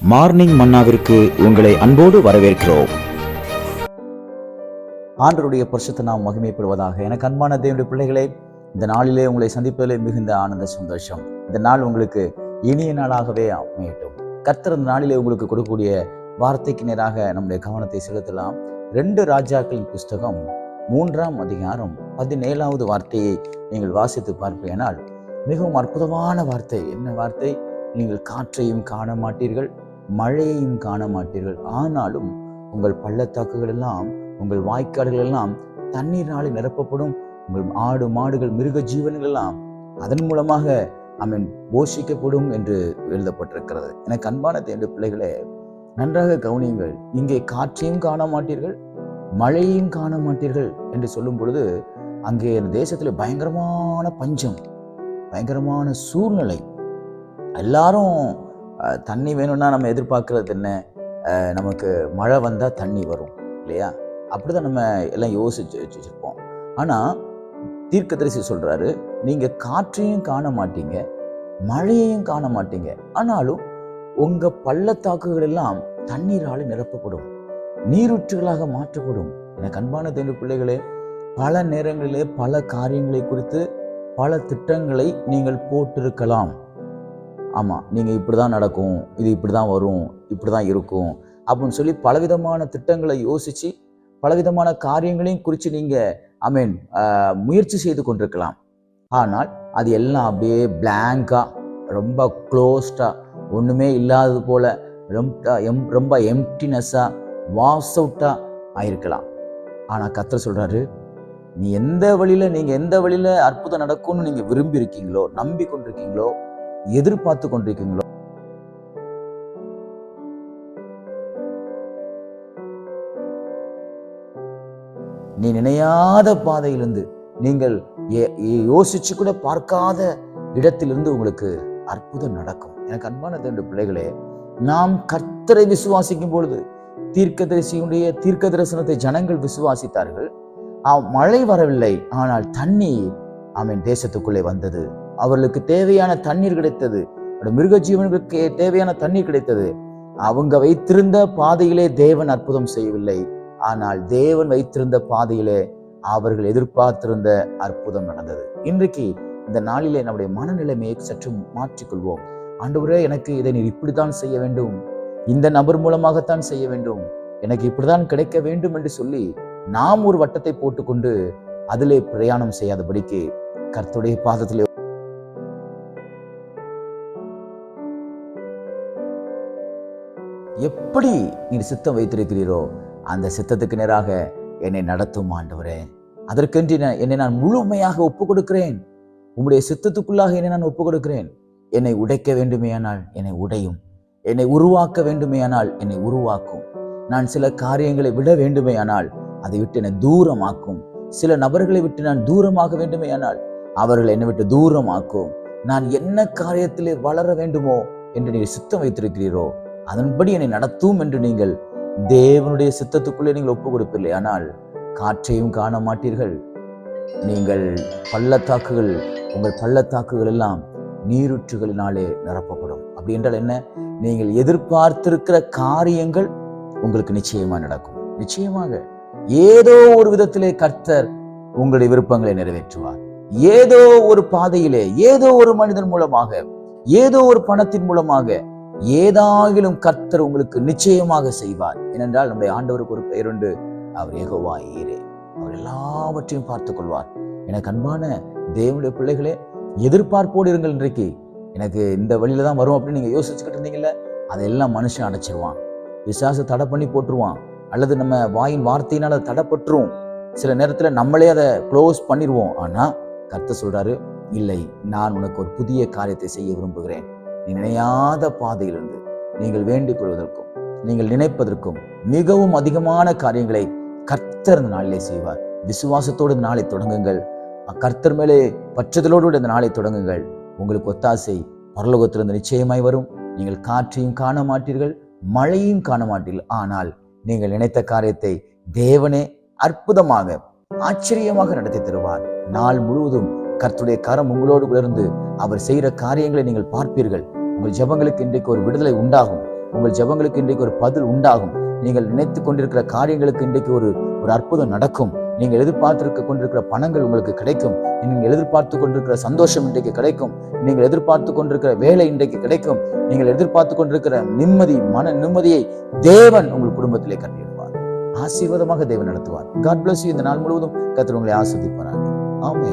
Morning மன்னாவிற்கு உங்களை அன்போடு வரவேற்கிறோம். ஆண்டருடைய பரிசுத்த நாம் மகிமைப்படுவதாக எனக்கு அன்பான தேவனுடைய பிள்ளைகளே இந்த நாளிலே உங்களை சந்திப்பதிலே மிகுந்த ஆனந்த சந்தோஷம். இந்த நாள் உங்களுக்கு இனிய நாளாகவே அமையட்டும். கர்த்தர் இந்த நாளிலே உங்களுக்கு கொடுக்கக்கூடிய வார்த்தைக்கு நேராக நம்முடைய கவனத்தை செலுத்தலாம். ரெண்டு ராஜாக்களின் புஸ்தகம் மூன்றாம் அதிகாரம் பதினேழாவது வார்த்தையை நீங்கள் வாசித்து பார்ப்பேனால் மிகவும் அற்புதமான வார்த்தை. என்ன வார்த்தை? நீங்கள் காற்றையும் காண மாட்டீர்கள். மழையையும் காண மாட்டீர்கள் ஆனாலும் உங்கள் பள்ளத்தாக்குகள் எல்லாம் உங்கள் வாய்க்காடுகள் எல்லாம் தண்ணீராலே நிரப்பப்படும். உங்கள் ஆடு மாடுகள் மிருக ஜீவன்கள் எல்லாம் அதன் மூலமாக அமீன் போஷிக்கப்படும் என்று எழுதப்பட்டிருக்கிறது. எனக்கு அன்பான தேண்டு பிள்ளைகளே நன்றாக கவனியுங்கள். இங்கே காற்றையும் காண மாட்டீர்கள் மழையையும் காண மாட்டீர்கள் என்று சொல்லும் பொழுது அங்கே அந்த தேசத்தில் பயங்கரமான பஞ்சம் பயங்கரமான சூழ்நிலை. எல்லாரும் தண்ணி வேணும்னா நம்ம எதிர்பார்க்கறது என்ன? நமக்கு மழை வந்தால் தண்ணி வரும் இல்லையா? அப்படி தான் நம்ம எல்லாம் யோசிச்சு வச்சுருப்போம். ஆனால் தீர்க்கதரிசி சொல்கிறாரு நீங்கள் காற்றையும் காண மாட்டீங்க மழையையும் காண மாட்டீங்க. ஆனாலும் உங்கள் பள்ளத்தாக்குகள் எல்லாம் தண்ணீரால் நிரப்பப்படும் நீரூற்றுகளாக மாற்றப்படும். எனக்கு அன்பான தேர்வு பிள்ளைகளே பல நேரங்களிலே பல காரியங்களை குறித்து பல திட்டங்களை நீங்கள் போட்டிருக்கலாம். ஆமாம் நீங்கள் இப்படி தான் நடக்கும் இது இப்படி தான் வரும் இப்படி தான் இருக்கும் அப்படின்னு சொல்லி பலவிதமான திட்டங்களை யோசித்து பலவிதமான காரியங்களையும் குறித்து நீங்கள் ஐ மீன் முயற்சி செய்து கொண்டிருக்கலாம். ஆனால் அது எல்லாம் அப்படியே பிளாங்காக ரொம்ப க்ளோஸ்டாக ஒன்றுமே இல்லாதது போல் ரொம்ப எம் ரொம்ப எம்டினஸ்ஸாக வாஸ் அவுட்டாக ஆயிருக்கலாம். ஆனால் கத்தர் சொல்கிறாரு நீ எந்த வழியில் நீங்கள் எந்த வழியில் அற்புதம் நடக்கும்னு நீங்கள் விரும்பி இருக்கீங்களோ நம்பி கொண்டிருக்கீங்களோ எதிர்பார்த்து கொண்டிருக்கீங்களோ? நீ நினையாத பாதையிலிருந்து நீங்கள் ஏ- யோசிச்சு கூட பார்க்காத இடத்திலிருந்து உங்களுக்கு அற்புதம் நடக்கும். எனக்கு அன்பான தேவனுடைய பிள்ளைகளே நாம் கர்த்தரை விசுவாசிக்கும் பொழுது தீர்க்கதரிசியுடைய தீர்க்க தரிசனத்தை ஜனங்கள் விசுவாசித்தார்கள். மழை வரவில்லை ஆனால் தண்ணி அவன் தேசத்துக்குள்ளே வந்தது. அவர்களுக்கு தேவையான தண்ணீர் கிடைத்தது. மிருக ஜீவனுக்கு தேவையான தண்ணீர் கிடைத்தது. அவங்க வைத்திருந்த பாதையிலே தேவன் அற்புதம் செய்யவில்லை. ஆனால் தேவன் வைத்திருந்த பாதையிலே அவர்கள் எதிர்பார்த்திருந்த அற்புதம் நடந்தது. இன்றைக்கு இந்த நாளிலே நம்முடைய மனநிலைமையை சற்று மாற்றிக்கொள்வோம். ஆண்டவரே எனக்கு இதை நீர் இப்படித்தான் செய்ய வேண்டும். இந்த நபர் மூலமாகத்தான் செய்ய வேண்டும். எனக்கு இப்படிதான் கிடைக்க வேண்டும் என்று சொல்லி நாம் ஒரு வட்டத்தை போட்டுக்கொண்டு அதிலே பிரயாணம் செய்யாதபடிக்கு கர்த்துடைய பாதத்திலே எப்படி நீர் சித்தம் வைத்திருக்கிறீரோ அந்த சித்தத்துக்கு நேராக என்னை நடத்தும் ஆண்டவரே. அதற்கென்று என்னை நான் முழுமையாக ஒப்புக் கொடுக்கிறேன் உம்முடைய சித்தத்துக்குள்ளாக என்னை நான் ஒப்பு கொடுக்கிறேன் என்னை உடைக்க வேண்டுமேயானால் என்னை உடையும். என்னை உருவாக்க வேண்டுமேயானால் என்னை உருவாக்கும். நான் சில காரியங்களை விட வேண்டுமேயானால் அதை விட்டு என்னை தூரமாக்கும். சில நபர்களை விட்டு நான் தூரமாக வேண்டுமேயானால் அவர்கள் என்னை விட்டு தூரமாக்கும். நான் என்ன காரியத்திலே வளர வேண்டுமோ என்று நீர் சித்தம் வைத்திருக்கிறீரோ அதன்படி என்னை நடத்தும் என்று நீங்கள் தேவனுடைய சித்தத்துக்குள்ளே நீங்கள் ஒப்பு கொடுப்பில்லை ஆனால் காற்றையும் காண மாட்டீர்கள். நீங்கள் பள்ளத்தாக்குகள் உங்கள் பள்ளத்தாக்குகள் எல்லாம் நீரூற்றுகளினாலே நிரப்பப்படும். அப்படி என்றால் என்ன? நீங்கள் எதிர்பார்த்திருக்கிற காரியங்கள் உங்களுக்கு நிச்சயமாக நடக்கும். நிச்சயமாக ஏதோ ஒரு விதத்திலே கர்த்தர் உங்களுடைய விருப்பங்களை நிறைவேற்றுவார். ஏதோ ஒரு பாதையிலே ஏதோ ஒரு மனிதன் மூலமாக ஏதோ ஒரு பணத்தின் மூலமாக ஏதாகிலும் கர்த்தர் உங்களுக்கு நிச்சயமாக செய்வார். ஏனென்றால் நம்முடைய ஆண்டவருக்கு ஒரு பெயருண்டு அவர் ஏகோவா ஈரே. அவர் எல்லாவற்றையும் பார்த்துக் கொள்வார் எனக்கு அன்பான தேவனுடைய பிள்ளைகளே எதிர்பார்ப்போடு இருங்கள் இன்றைக்கு. எனக்கு இந்த வழியில தான் வரும் அப்படின்னு நீங்க யோசிச்சுக்கிட்டு இருந்தீங்கல்ல? அதெல்லாம் மனுஷன் அடைச்சிருவான். விசாச தடை பண்ணி போட்டுருவான். அல்லது நம்ம வாயின் வார்த்தையினால அதை தடைப்பட்டுரும். சில நேரத்துல நம்மளே அதை க்ளோஸ் பண்ணிடுவோம் ஆனா கர்த்தர் சொல்றாரு இல்லை நான் உனக்கு ஒரு புதிய காரியத்தை செய்ய விரும்புகிறேன். நினையாத பாதையிலிருந்து நீங்கள் வேண்டிக் கொள்வதற்கும் நீங்கள் நினைப்பதற்கும் மிகவும் அதிகமான காரியங்களை கர்த்தர் இந்த நாளிலே செய்வார். விசுவாசத்தோடு இந்த நாளை தொடங்குங்கள். கர்த்தர் மேலே பற்றுதலோடு இந்த நாளை தொடங்குங்கள். உங்களுக்கு ஒத்தாசை பரலோகத்திலிருந்து நிச்சயமாய் வரும். நீங்கள் காற்றையும் காண மாட்டீர்கள் மழையும் காண மாட்டீர்கள். ஆனால் நீங்கள் நினைத்த காரியத்தை தேவனே அற்புதமாக ஆச்சரியமாக நடத்தி தருவார். நாள் முழுவதும் கர்த்துடைய கரம் உங்களோடு இருந்து அவர் செய்கிற காரியங்களை நீங்கள் பார்ப்பீர்கள். உங்கள் ஜபங்களுக்கு இன்றைக்கு ஒரு விடுதலை உண்டாகும். உங்கள் ஜபங்களுக்கு இன்றைக்கு ஒரு பதில் உண்டாகும். நீங்கள் நினைத்து கொண்டிருக்கிற காரியங்களுக்கு இன்றைக்கு ஒரு ஒரு அற்புதம் நடக்கும். நீங்கள் எதிர்பார்த்திருக்க கொண்டிருக்கிற பணங்கள் உங்களுக்கு கிடைக்கும். நீங்கள் எதிர்பார்த்து கொண்டிருக்கிற சந்தோஷம் இன்றைக்கு கிடைக்கும். நீங்கள் எதிர்பார்த்து கொண்டிருக்கிற வேலை இன்றைக்கு கிடைக்கும். நீங்கள் எதிர்பார்த்து கொண்டிருக்கிற நிம்மதி மன நிம்மதியை தேவன் உங்கள் குடும்பத்திலே கட்டியிருப்பார். ஆசீர்வாதமாக தேவன் நடத்துவார். காட் பிளஸ் இந்த நாள் முழுவதும் கத்திர உங்களை ஆஸ்வதிப்பார்கள் ஆமே